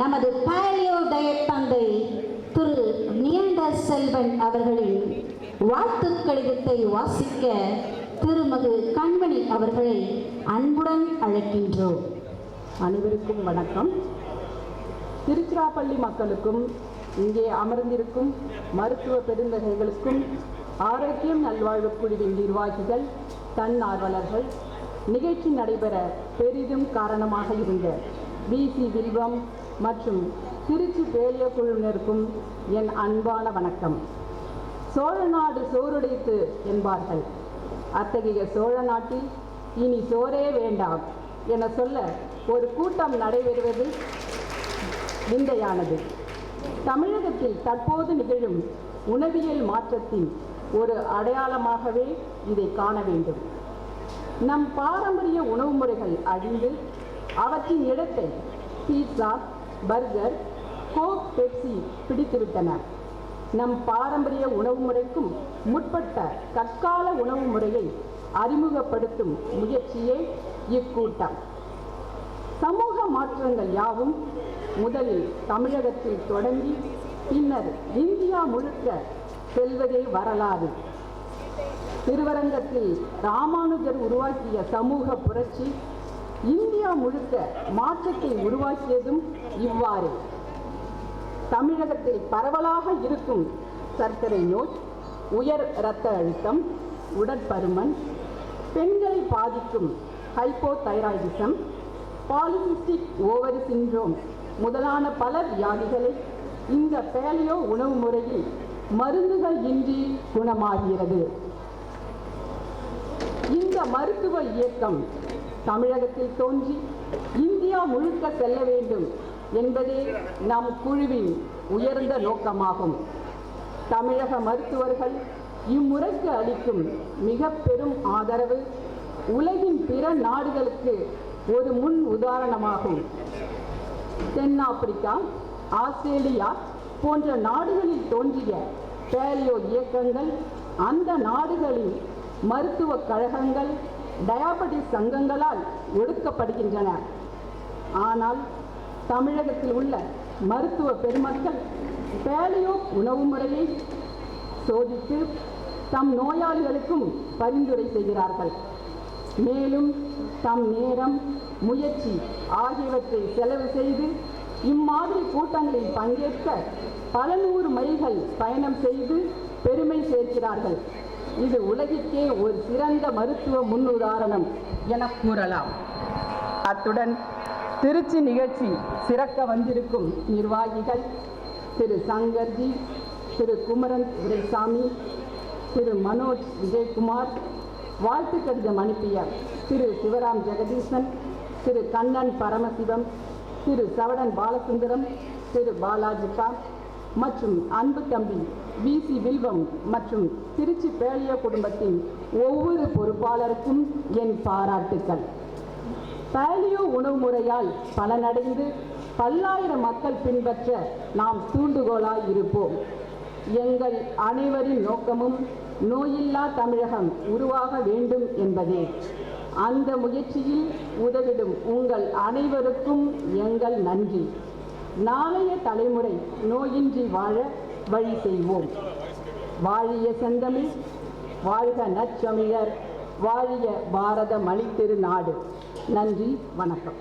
நமது பாலியோ டயட் தந்தை திரு நியண்டர் செல்வன் அவர்களின் வாழ்த்து கடிதத்தை வாசிக்க திருமது கண்மணி அவர்களை அன்புடன் அழைக்கின்றோம். அனைவருக்கும் வணக்கம். திருச்சிராப்பள்ளி மக்களுக்கும் இங்கே அமர்ந்திருக்கும் மருத்துவ பெருந்தகைகளுக்கும் ஆரோக்கியம் நல்வாழ்வு குழுவின் நிர்வாகிகள் தன்னார்வலர்கள் நிகழ்ச்சி நடைபெற பெரிதும் காரணமாக இருந்த பிசி வில்வம் மற்றும் திருச்சி பேலிய குழுவினருக்கும் என் அன்பான வணக்கம். சோழ நாடு சோறுடைத்து என்பார்கள். அத்தகைய சோழ நாட்டில் இனி சோரே வேண்டாம் என சொல்ல ஒரு கூட்டம் நடைபெறுவது விந்தையானது. தமிழகத்தில் தற்போது நிகழும் உணவியல் மாற்றத்தின் ஒரு அடையாளமாகவே இதை காண வேண்டும். நம் பாரம்பரிய உணவு முறைகள் அழிந்து அவற்றின் இடத்தை பீட்சா பர்கர் கோக் பெப்சி பிடித்துவிட்டன. நம் பாரம்பரிய உணவு முறைக்கும் முற்பட்ட தற்கால உணவு முறையை அறிமுகப்படுத்தும் முயற்சியே இக்கூட்டம். சமூக மாற்றங்கள் யாவும் முதலில் தமிழகத்தில் தொடங்கி பின்னர் இந்தியா முழுக்க செல்வதே வரலாறு. திருவரங்கத்தில் ராமானுஜர் உருவாக்கிய சமூக புரட்சி இந்தியா முழுக்க மாற்றத்தை உருவாக்கியதும் இவ்வாறு. தமிழகத்தில் பரவலாக இருக்கும் சர்க்கரை நோய் உயர் இரத்த அழுத்தம் உடற்பருமன் பெண்களை பாதிக்கும் ஹைப்போதைராய்டிசம் பாலிசிஸ்டிக் ஓவரி சிண்ட்ரோம் முதலான பல வியாதிகளை இந்த பேலியோ உணவு முறையில் மருந்துகள் இன்றி குணமாகிறது. இந்த மருத்துவ இயக்கம் தமிழகத்தில் தோன்றி இந்தியா முழுக்க செல்ல வேண்டும் என்பதே நம் குழுவின் உயர்ந்த நோக்கமாகும். தமிழக மருத்துவர்கள் இம்முறைக்கு அளிக்கும் மிக பெரும் ஆதரவு உலகின் பிற நாடுகளுக்கு ஒரு முன் உதாரணமாகும். தென்னாப்பிரிக்கா ஆஸ்திரேலியா போன்ற நாடுகளில் தோன்றிய பேலியோ இயக்கங்கள் அந்த நாடுகளின் மருத்துவக் கழகங்கள் டயாபெட்டிஸ் சங்கங்களால் ஒடுக்கப்படுகின்றன. ஆனால் தமிழகத்தில் உள்ள மருத்துவ பெருமக்கள் பேலியோ உணவு முறையை சோதித்து தம் நோயாளிகளுக்கும் பரிந்துரை செய்கிறார்கள். மேலும் தம் நேரம் முயற்சி ஆகியவற்றை செலவு செய்து இம்மாதிரி கூட்டங்களில் பங்கேற்க பல நூறு மைல்கள் பயணம் செய்து பெருமை சேர்க்கிறார்கள். இது உலகிற்கே ஒரு சிறந்த மருத்துவ முன்னுதாரணம் என கூறலாம். அத்துடன் திருச்சி நிகழ்ச்சி சிறக்க வந்திருக்கும் நிர்வாகிகள் திரு சங்கர்ஜி திரு குமரன் துரைசாமி திரு மனோஜ் விஜயகுமார் வாழ்த்து கடிதம் அனுப்பிய திரு சிவராம் ஜெகதீசன் திரு கண்ணன் பரமசிவம் திரு சவடன் பாலசுந்தரம் திரு பாலாஜிகா மற்றும் அன்பு தம்பி விசி வில்வம் மற்றும் திருச்சி பேலிய குடும்பத்தின் ஒவ்வொரு பொறுப்பாளருக்கும் என் பாராட்டுக்கள். பேலியோ உணவு முறையால் பலனடைந்து பல்லாயிரம் மக்கள் பின்பற்ற நாம் தூண்டுகோலாய் இருப்போம். எங்கள் அனைவரின் நோக்கமும் நோயில்லா தமிழகம் உருவாக வேண்டும் என்பதே. அந்த முயற்சியில் உதவிடும் உங்கள் அனைவருக்கும் எங்கள் நன்றி. நாளைய தலைமுறை நோயின்றி வாழ வழி செய்வோம். வாழிய செந்தமிழ் வாழ்க நச்சமிழர் வாழிய பாரத மணித்திரு நாடு நன்றி வணக்கம்.